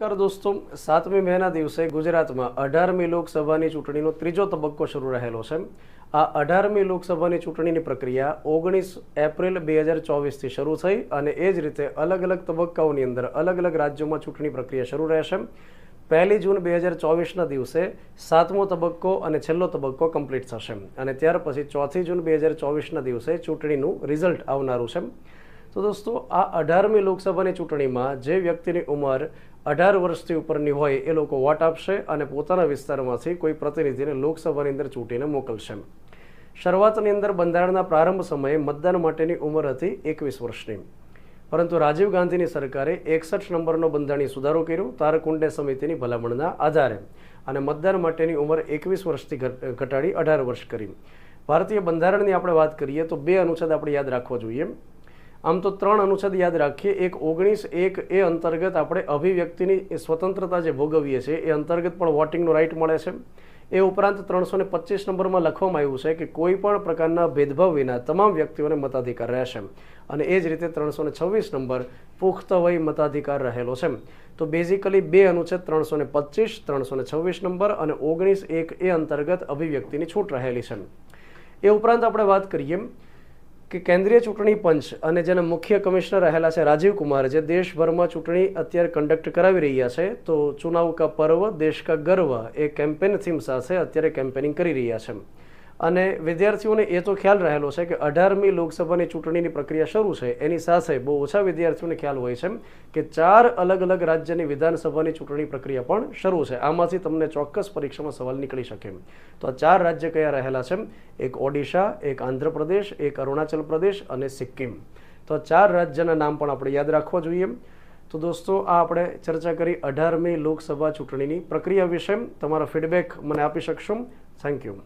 નમસ્કાર દોસ્તો. સાતમી મેના દિવસે ગુજરાતમાં અઢારમી લોકસભાની ચૂંટણીનો ત્રીજો તબક્કો શરૂ રહેલો છે. આ અઢારમી લોકસભાની ચૂંટણીની પ્રક્રિયા ઓગણીસ એપ્રિલ બે હજાર ચોવીસથી શરૂ થઈ અને એ જ રીતે અલગ અલગ તબક્કાઓની અંદર અલગ અલગ રાજ્યોમાં ચૂંટણી પ્રક્રિયા શરૂ રહેશે. પહેલી જૂન બે હજાર ચોવીસના દિવસે સાતમો તબક્કો અને છેલ્લો તબક્કો કમ્પ્લીટ થશે અને ત્યાર પછી ચોથી જૂન બે હજાર ચોવીસના દિવસે ચૂંટણીનું રિઝલ્ટ આવનારું છે. તો દોસ્તો, આ અઢારમી લોકસભાની ચૂંટણીમાં જે વ્યક્તિની ઉંમર અઢાર વર્ષથી ઉપરની હોય એ લોકો વોટ આપશે અને પોતાના વિસ્તારમાંથી કોઈ પ્રતિનિધિને લોકસભાની અંદર ચૂંટીને મોકલશે. શરૂઆતની અંદર બંધારણના પ્રારંભ સમયે મતદાન માટેની ઉંમર હતી એકવીસ વર્ષની. પરંતુ રાજીવ ગાંધીની સરકારે એકસઠ નંબરનો બંધારણીય સુધારો કર્યો, તારકુંડે સમિતિની ભલામણના આધારે. અને મતદાન માટેની ઉંમર એકવીસ વર્ષથી ઘટાડી અઢાર વર્ષ કરી. ભારતીય બંધારણની આપણે વાત કરીએ તો બે અનુચ્છેદ આપણે યાદ રાખવો જોઈએ. આમ તો ત્રણ અનુચ્છેદ યાદ રાખીએ. એક ઓગણીસ, એક એ અંતર્ગત આપણે અભિવ્યક્તિની સ્વતંત્રતા જે ભોગવીએ છીએ, એ અંતર્ગત પણ વોટિંગનો રાઇટ મળે છે. એ ઉપરાંત ત્રણસો ને પચીસ નંબરમાં લખવામાં આવ્યું છે કે કોઈ પણ પ્રકારના ભેદભાવ વિના તમામ વ્યક્તિઓને મતાધિકાર રહેશે અને એ જ રીતે ત્રણસો ને છવ્વીસ નંબર પુખ્ત વય મતાધિકાર રહેલો છે. તો બેઝિકલી બે અનુચ્છેદ, ત્રણસો ને પચીસ, ત્રણસો ને છવ્વીસ નંબર અને ઓગણીસ, એક એ અંતર્ગત અભિવ્યક્તિની છૂટ રહેલી છે. એ ઉપરાંત આપણે વાત કરીએ કે કેન્દ્રીય ચૂંટણી પંચ અને જેના મુખ્ય કમિશનર રહેલા છે રાજીવ કુમાર જે દેશભરમાં ચૂંટણી અત્યારે કન્ડક્ટ કરાવી રહ્યા છે, તો ચુનાવ કા પર્વ, દેશ કા ગર્વ એ કેમ્પેન થીમ સાથે અત્યારે કેમ્પેનિંગ કરી રહ્યા છે. અને વિદ્યાર્થીઓને એ તો ખ્યાલ રહેલો છે કે અઢારમી લોકસભાની ચૂંટણીની પ્રક્રિયા શરૂ છે. એની સાથે બહુ ઓછા વિદ્યાર્થીઓને ખ્યાલ હોય છે કે ચાર અલગ અલગ રાજ્યની વિધાનસભાની ચૂંટણી પ્રક્રિયા પણ શરૂ છે. આમાંથી તમને ચોક્કસ પરીક્ષામાં સવાલ નીકળી શકે તો આ ચાર રાજ્ય કયા રહેલા છે એક ઓડિશા, એક આંધ્રપ્રદેશ, એક અરુણાચલ પ્રદેશ અને સિક્કિમ. તો આ ચાર રાજ્યના નામ પણ આપણે યાદ રાખવા જોઈએ તો દોસ્તો, આ આપણે ચર્ચા કરી અઢારમી લોકસભા ચૂંટણીની પ્રક્રિયા વિશે. તમારા ફીડબેક મને આપી શકશો થેન્ક યુ